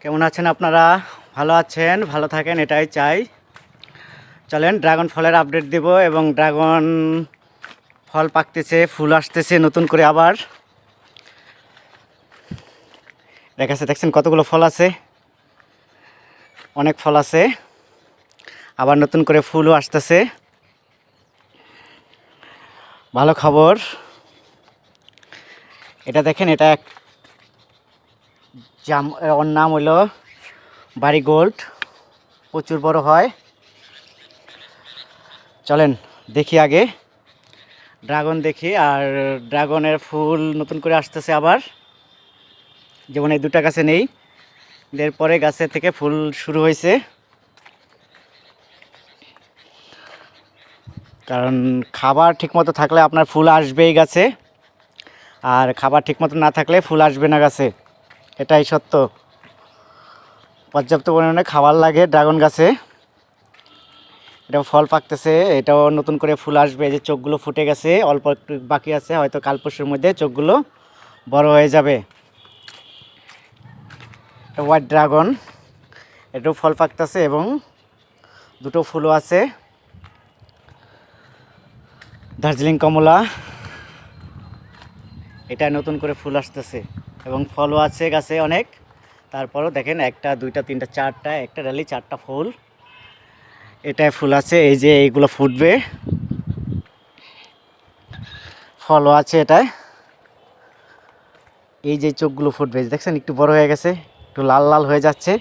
কেমন আছেন আপনারা? ভালো আছেন? ভালো থাকেন, এটাই চাই। চলেন, ড্রাগন ফলের আপডেট দেব এবং ড্রাগন ফল পাকতেছে, ফুল আসতেছে নতুন করে আবার। দেখাচ্ছে, দেখছেন কতগুলো ফল আছে? অনেক ফল আছে। আবার নতুন করে ফুলও আসতেছে। ভালো খবর। এটা দেখেন, এটা এক জাম ওর নাম হলো বাড়ি গোল্ড প্রচুর বড় হয়। চলেন, দেখি আগে। ড্রাগন দেখি, আর ড্রাগনের ফুল নতুন করে আসতেছে আবার। যেমন এই দুটা গাছে নেই। এরপরে গাছে থেকে ফুল শুরু হয়েছে। কারণ খাবার ঠিকমতো থাকলে আপনার ফুল আসবেই গাছে। আর খাবার ঠিকমতো না থাকলে ফুল আসবে না গাছে। এটাই সত্য। পর্যাপ্ত পরিমাণে খাবার লাগে ড্রাগন গাছে। এটা ফল পাকতেছে, এটাও নতুন করে ফুল আসবে যে চোখগুলো ফুটে গেছে, অল্প একটু বাকি আছে, হয়তো কাল পরশুর মধ্যে চোখগুলো বড় হয়ে যাবে। হোয়াইট ড্রাগন এটাও ফল পাকতেছে এবং দুটো ফুলও আছে। দার্জিলিং কমলা, এটা নতুন করে ফুল আসতেছে। এবং ফলও আছে গাছে অনেক। তারপরও দেখেন একটা, দুইটা, তিনটা, চারটা, একটা ডালি চারটা ফুল। এটায় ফুল আছে, এই যে এইগুলো ফুটবে। ফলও আছে এটায়। এই যে চোখগুলো ফুটবে, দেখছেন একটু বড় হয়ে গেছে, একটু লাল লাল হয়ে যাচ্ছে,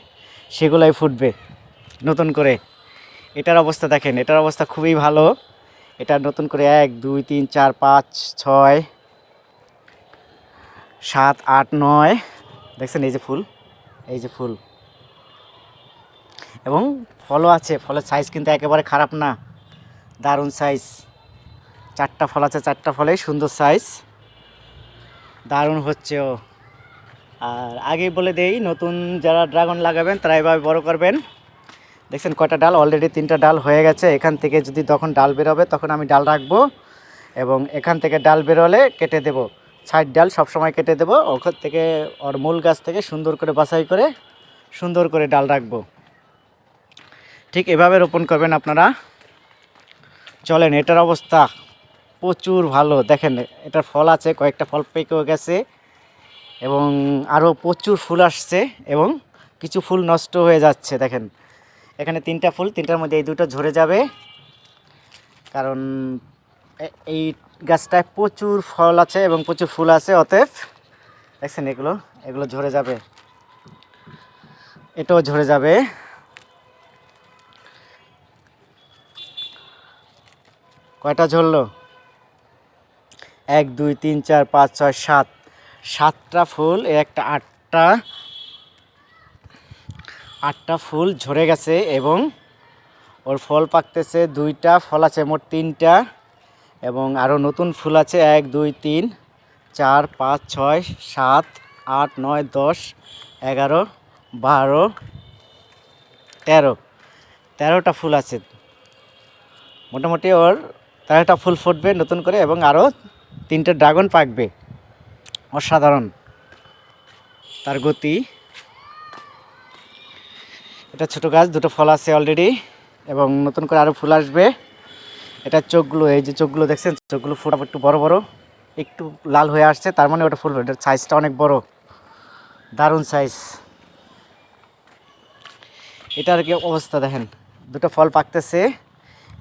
সেগুলোই ফুটবে নতুন করে। এটার অবস্থা দেখেন, এটার অবস্থা খুবই ভালো। এটা নতুন করে এক, দুই, তিন, চার, পাঁচ, ছয় সাত, আট, নয়। দেখছেন এই যে ফুল, এই যে ফুল। এবং ফলও আছে, ফলের সাইজ কিন্তু একেবারে খারাপ না। দারুণ সাইজ চারটা ফল আছে, চারটা ফলেই সুন্দর সাইজ দারুণ হচ্ছে ও। আর আগেই বলে দেই, নতুন যারা ড্রাগন লাগাবেন, তারা এভাবে বড় করবেন। দেখছেন কয়টা ডাল? অলরেডি তিনটা ডাল হয়ে গেছে। এখান থেকে যদি তখন ডাল বেরোবে, তখন আমি ডাল রাখব এবং এখান থেকে ডাল বেরোলে কেটে দেব। সাইড ডাল সবসময় কেটে দেবো। ওখান থেকে ওর মূল গাছ থেকে সুন্দর করে বাছাই করে সুন্দর করে ডাল রাখব। ঠিক এভাবে রোপণ করবেন আপনারা। চলেন, এটার অবস্থা প্রচুর ভালো। দেখেন, এটার ফল আছে, কয়েকটা ফল পেকেও গেছে এবং আরও প্রচুর ফুল আসছে এবং কিছু ফুল নষ্ট হয়ে যাচ্ছে। দেখেন, এখানে তিনটা ফুল, তিনটার মধ্যে এই দুটো ঝরে যাবে। কারণ এই গাছটায় প্রচুর ফল আছে এবং প্রচুর ফুল আছে, অতএব দেখছেন এগুলো এগুলো ঝরে যাবে। এটাও ঝরে যাবে। কয়টা ঝরলো? এক, দুই, তিন, চার, পাঁচ, ছয়, সাত। সাতটা ফুল একটা আটটা আটটা ফুল ঝরে গেছে এবং ওর ফল পাকতেছে, দুইটা ফল আছে, মোট তিনটা। এবং আরও নতুন ফুল আছে এক, দুই, তিন, চার, পাঁচ, ছয়, সাত, আট, নয়, দশ, এগারো, বারো, তেরো। তেরোটা ফুল আছে। মোটামুটি ওর তেরোটা ফুল ফুটবে নতুন করে এবং আরও তিনটে ড্রাগন পাকবে। অসাধারণ। তার গতি। এটা ছোটো গাছ, দুটো ফল আছে অলরেডি এবং নতুন করে আরও ফুল আসবে। এটা চোখগুলো, এই যে চোখগুলো দেখছেন, চোখগুলো ফুট একটু বড় বড়, একটু লাল হয়ে আসছে, তার মানে ওটা ফুল এটার সাইজটা অনেক বড়। দারুণ সাইজ এটার কি অবস্থা দেখেন। দুটো ফল পাকতেছে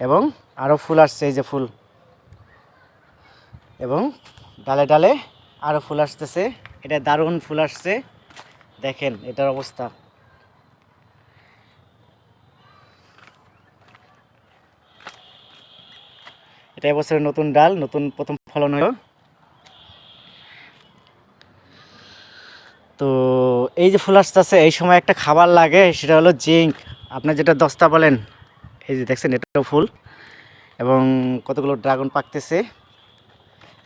এবং আরও ফুল আসছে, এই যে ফুল। এবং ডালে ডালে আরও ফুল আসতেছে। এটা দারুণ ফুল আসছে। দেখেন, এটার অবস্থা। এটা এবছরের নতুন ডাল, নতুন প্রথম ফলন হলো। তো এই যে ফুল আসতেছে, এই সময় একটা খাবার লাগে, সেটা হলো জিঙ্ক। আপনার যেটা দস্তা বলেন, এই যে দেখছেন, এটাও ফুল। এবং কতগুলো ড্রাগন পাকতেছে,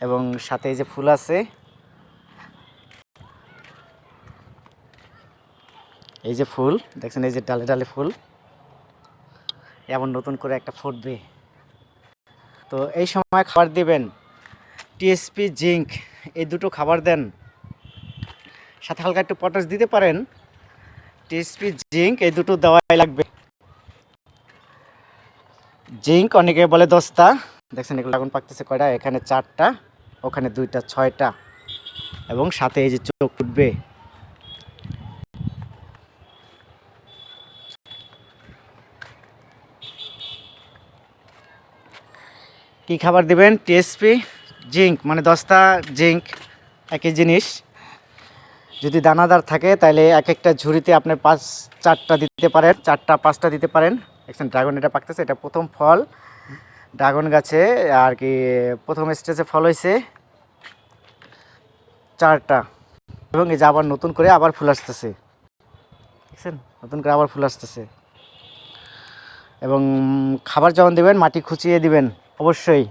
এবং সাথে এই যে ফুল আছে। এই যে ফুল, দেখছেন, এই যে ডালে ডালে ফুল। এমন নতুন করে একটা ফুটবে। তো এই সময় খাবার দিবেন। টিএসপি জিঙ্ক, এই দুটো খাবার দেন। সাথে হালকা একটু পটাশ দিতে পারেন। টিএসপি জিঙ্ক, এই দুটো দেওয়াই লাগবে। জিঙ্ক অনেকে বলে দশটা। দেখছেন এগুলো আগুন পাকতেছে কয়টা? এখানে চারটা, ওখানে দুইটা, ছয়টা। এবং সাথে এই যে চোখ উঠবে কি খাবার দিবেন? টিএসপি জিঙ্ক মানে দশটা জিঙ্ক, একই জিনিস। যদি দানাদার থাকে তাহলে এক একটা ঝুড়িতে আপনি পাঁচ, চারটা দিতে পারেন, চারটা, পাঁচটা দিতে পারেন। দেখছেন, ড্রাগন এটা পাকতেছে, এটা প্রথম ফল। ড্রাগন গাছে, আর কি, প্রথম স্টেজে ফল হয়েছে চারটা। এবং এই যে আবার নতুন করে আবার ফুল আসতেছে। দেখছেন? নতুন করে আবার ফুল আসতেছে। এবং খাবার যখন দেবেন, মাটি খুঁচিয়ে দিবেন। অবশ্যই।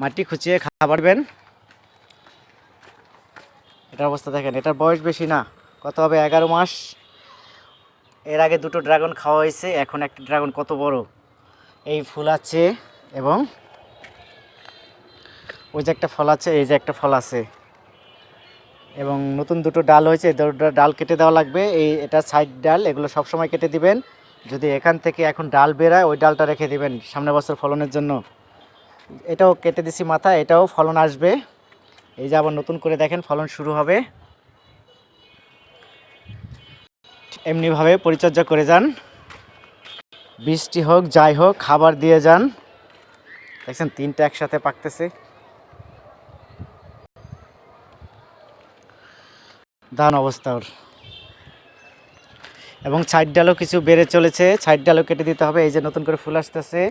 মাটি খুঁচিয়ে খাবার দেবেন এটার অবস্থা দেখেন, এটার বয়স বেশি না, কত হবে, এগারো মাস। এর আগে দুটো ড্রাগন খাওয়া হয়েছে, এখন একটা ড্রাগন কত বড়। এই ফুল আছে এবং ওই যে একটা ফল আছে, এই যে একটা ফল আছে। এবং নতুন দুটো ডাল হয়েছে দুটো ডাল কেটে দেওয়া লাগবে। এই, এটা সাইড ডাল, এগুলো সব সময় কেটে দিবেন। যদি এখান থেকে এখন ডাল বেরায়, ওই ডালটা রেখে দিবেন সামনের বছর ফলনের জন্য। এটাও কেটে দিছি মাথা এটাও ফলন আসবে। এই যে আবার নতুন করে দেখেন, ফলন শুরু হবে। এমনিভাবে পরিচর্যা করে যান। বৃষ্টি হোক, যাই হোক, খাবার দিয়ে যান। দেখছেন, তিনটা একসাথে পাকতেছে। দান অবস্থা ওর। এবং সাইড ডালও কিছু বেড়ে চলেছে। সাইড ডালও কেটে দিতে হবে। এই যে নতুন করে ফুল আসতেছে।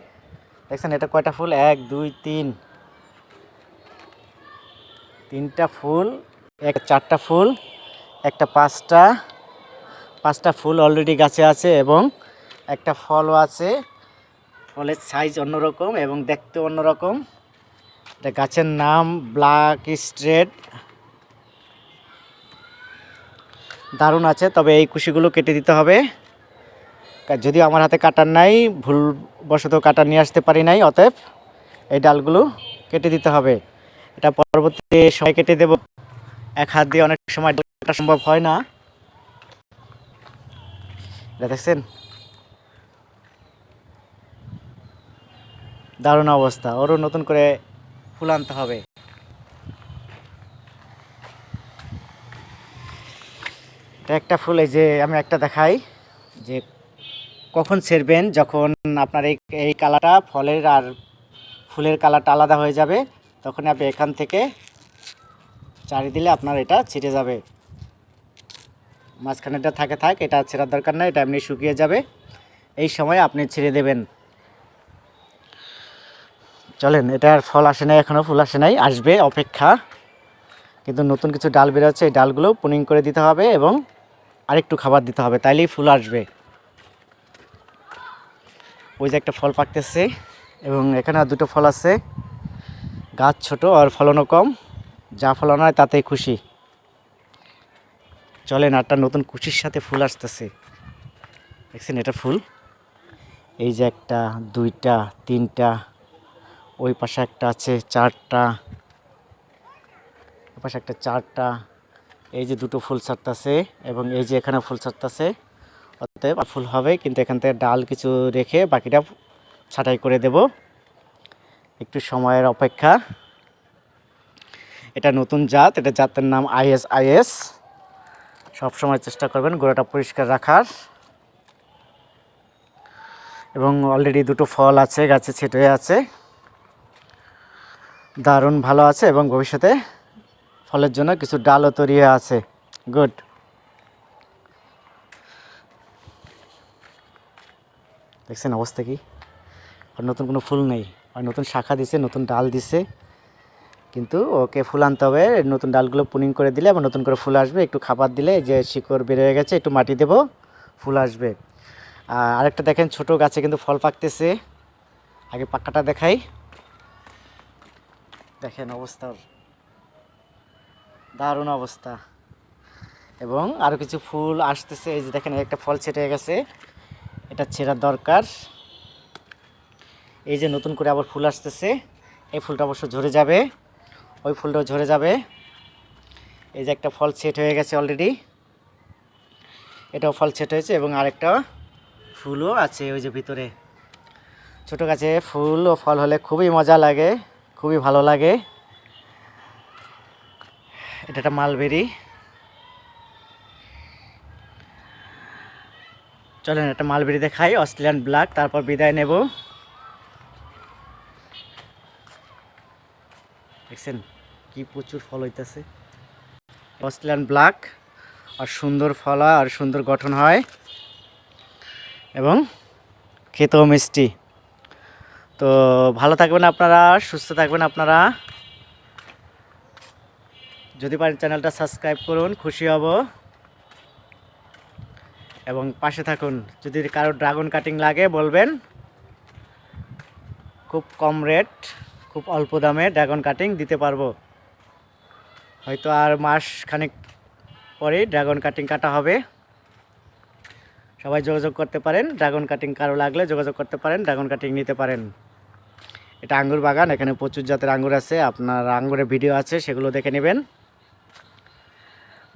দেখছেন, এটা কয়টা ফুল? এক, দুই, তিন। তিনটা ফুল, এক, চারটা ফুল, একটা পাঁচটা। পাঁচটা ফুল অলরেডি গাছে আছে এবং একটা ফলও আছে। ফলের সাইজ অন্যরকম এবং দেখতে অন্যরকম। এটা গাছের নাম ব্ল্যাক স্ট্রেট দারুণ আছে, তবে এই কুশিগুলো কেটে দিতে হবে। যদিও আমার হাতে কাটার নাই, ভুলবশত কাটার নিয়ে আসতে পারি নাই, অতএব এই ডালগুলো কেটে দিতে হবে। এটা পরবর্তী সময় কেটে দেব। এক হাত দিয়ে অনেক সময় কাটা সম্ভব হয় না। এটা দেখছেন? দারুণ অবস্থা। ওরও নতুন করে ফুল আনতে হবে। একটা ফুল, এই যে আমি একটা দেখাই, যে কখন ছেড়বেন, যখন আপনার এই এই কালারটা ফলের আর ফুলের কালারটা আলাদা হয়ে যাবে, তখন আপনি এখান থেকে চারি দিলে আপনার এটা ছিটে যাবে। মাঝখানেটা থাকে থাক, এটা ছেঁড়ার দরকার নাই, এটা এমনি শুকিয়ে যাবে। এই সময় আপনি ছেড়ে দেবেন। চলেন এটার ফল আসে নাই এখনও ফুল আসে নাই, আসবে, অপেক্ষা। কিন্তু নতুন কিছু ডাল বেরোচ্ছে, এই ডালগুলো পুনিং করে দিতে হবে এবং আরেকটু খাবার দিতে হবে, তাইলেই ফুল আসবে। ওই যে একটা ফল পাকতেছে, এবং এখানে দুটো ফল আছে। গাছ ছোট আর ফলনও কম, যা ফলন হয় তাতেই খুশি। চলেন একটা নতুন কুচির সাথে ফুল আসতেছে। দেখছেন এটা ফুল? এই যে একটা, দুইটা, তিনটা, ওই পাশে একটা আছে চারটা, ওই পাশে একটা চারটা। এই যে দুটো ফুল ছাড়তেছে এবং এই যে এখানে ফুল ছাড়তেছে, অতএব ফুল হবে, কিন্তু এখান থেকে ডাল কিছু রেখে বাকিটা ছাঁটাই করে দেব। একটু সময়ের অপেক্ষা। এটা নতুন জাত, এটা জাতের নাম আইএস আইএস সবসময় চেষ্টা করবেন গোড়াটা পরিষ্কার রাখার। এবং অলরেডি দুটো ফল আছে, গাছে ছেটে আছে। দারুণ ভালো আছে এবং ভবিষ্যতে ফলের জন্য কিছু ডালও তৈরি আছে। গুড দেখছেন অবস্থা কি? আর নতুন কোনো ফুল নেই। আর নতুন শাখা দিছে, নতুন ডাল দিছে। কিন্তু ওকে ফুল আনতে হবে, নতুন ডালগুলো পুনিং করে দিলে আবার নতুন করে ফুল আসবে। একটু খাবার দিলে যে শিকড় বেড়ে গেছে, একটু মাটি দেব, ফুল আসবে। আর আরেকটা দেখেন, ছোট গাছে কিন্তু ফল পাকতেছে। আগে পাক্কাটা দেখাই। দেখেন অবস্থা। দারুণ অবস্থা। এবং আরও কিছু ফুল আসতেছে, এই যে দেখেন একটা ফল ছেটে গেছে। এটা ছেঁড়ার দরকার। এই যে নতুন করে আবার ফুল আসতেছে, এই ফুলটা অবশ্য ঝরে যাবে। ওই ফুলটাও ঝরে যাবে। এই যে একটা ফল সেট হয়ে গেছে অলরেডি এটাও ফল সেট হয়েছে এবং আরেকটা ফুলও আছে ওই যে ভিতরে। ছোটো গাছে ফুল ও ফল হলে খুবই মজা লাগে, খুবই ভালো লাগে। এটা একটা মালবেরি। চলেন একটা মালবেরি দেখাই, অস্ট্রেলিয়ান ব্ল্যাক, তারপর বিদায় নেব। দেখছেন কি প্রচুর ফল হইতেছে। অস্ট্রেলিয়ান ব্ল্যাক, আর সুন্দর ফল আর সুন্দর গঠন হয়, এবং খেতেও মিষ্টি। তো ভালো থাকবেন আপনারা, সুস্থ থাকবেন আপনারা। যদি পারেন চ্যানেলটা সাবস্ক্রাইব করুন, খুশি হব। এবং পাশে থাকুন, যদি কারও ড্রাগন কাটিং লাগে বলবেন। খুব কম রেট, খুব অল্প দামে ড্রাগন কাটিং দিতে পারব। হয়তো আর মাস খানেক পরেই ড্রাগন কাটিং কাটা হবে। সবাই যোগাযোগ করতে পারেন, ড্রাগন কাটিং কারও লাগলে যোগাযোগ করতে পারেন, ড্রাগন কাটিং নিতে পারেন। এটা আঙ্গুর বাগান, এখানে প্রচুর জাতের আঙ্গুর আছে, আপনার আঙ্গুরের ভিডিও আছে, সেগুলো দেখে নেবেন।